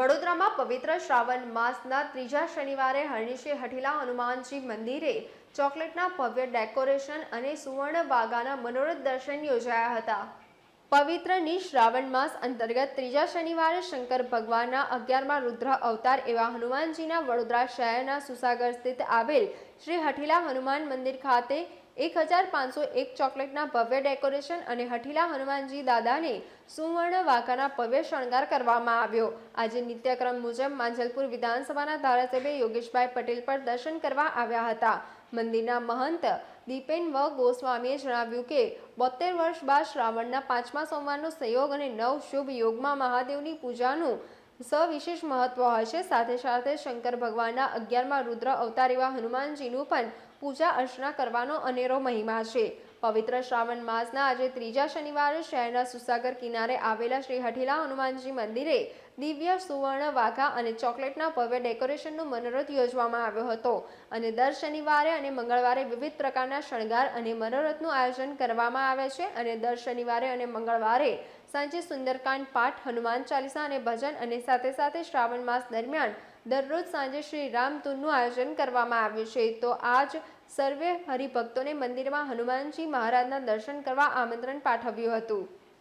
વડોદરામાં પવિત્ર શ્રાવણ માસના ત્રીજા શનિવારે હરણીશી હઠીલા હનુમાનજી મંદિરે ચોકલેટના ભવ્ય ડેકોરેશન અને સુવર્ણ વાઘાના મનોરથ દર્શન યોજાયા હતા. પવિત્રની શ્રાવણ માસ અંતર્ગત ત્રીજા શનિવારે શંકર ભગવાનના અગિયારમાં રુદ્ર અવતાર એવા હનુમાનજીના વડોદરા શહેરના સુસાગર સ્થિત આવેલ શ્રી હઠીલા હનુમાન મંદિર ખાતે એક હજાર પાંચસો એક ચોકલેટના ભવ્ય ડેકોરેશન અને હઠીલા હનુમાનજી દાદાને સુવર્ણ વાઘાના ભવ્ય શણગાર કરવામાં આવ્યો. આજે નિત્યક્રમ મુજબ માંજલપુર વિધાનસભાના ધારાસભ્ય યોગેશભાઈ પટેલ પર દર્શન કરવા આવ્યા હતા. મંદિરના મહંત દીપેન વ ગોસ્વામીએ જણાવ્યું કે બોતેર વર્ષ બાદ શ્રાવણના પાંચમા સોમવારનો સંયોગ અને નવ શુભ યોગમાં મહાદેવની પૂજાનું સવિશેષ મહત્વ હોય છે. સાથે સાથે શંકર ભગવાનના અગિયારમાં રુદ્ર અવતાર એવા હનુમાનજીનું પણ પૂજા અર્ચના કરવાનો અનેરો મહિમા છે. પવિત્ર શ્રાવણ માસના આજે ત્રીજા શનિવારે શહેરના સુસાગર કિનારે આવેલા શ્રી હઠીલા હનુમાનજી મંદિરે દિવ્ય સુવર્ણ, વાઘા અને ચોકલેટના ભવ્ય ડેકોરેશનનો મનોરથ યોજવામાં આવ્યો હતો. અને દર શનિવારે અને મંગળવારે વિવિધ પ્રકારના શણગાર અને મનોરથનું આયોજન કરવામાં આવે છે. અને દર શનિવારે અને મંગળવારે સાંજે સુંદરકાંડ પાઠ, હનુમાન ચાલીસા અને ભજન અને સાથે સાથે શ્રાવણ માસ દરમિયાન દરરોજ સાંજે શ્રી રામધૂનનું આયોજન કરવામાં આવ્યું છે. તો આજ સર્વે હરિભક્તોને મંદિરમાં હનુમાનજી મહારાજના દર્શન કરવા આમંત્રણ પાઠવ્યું હતું.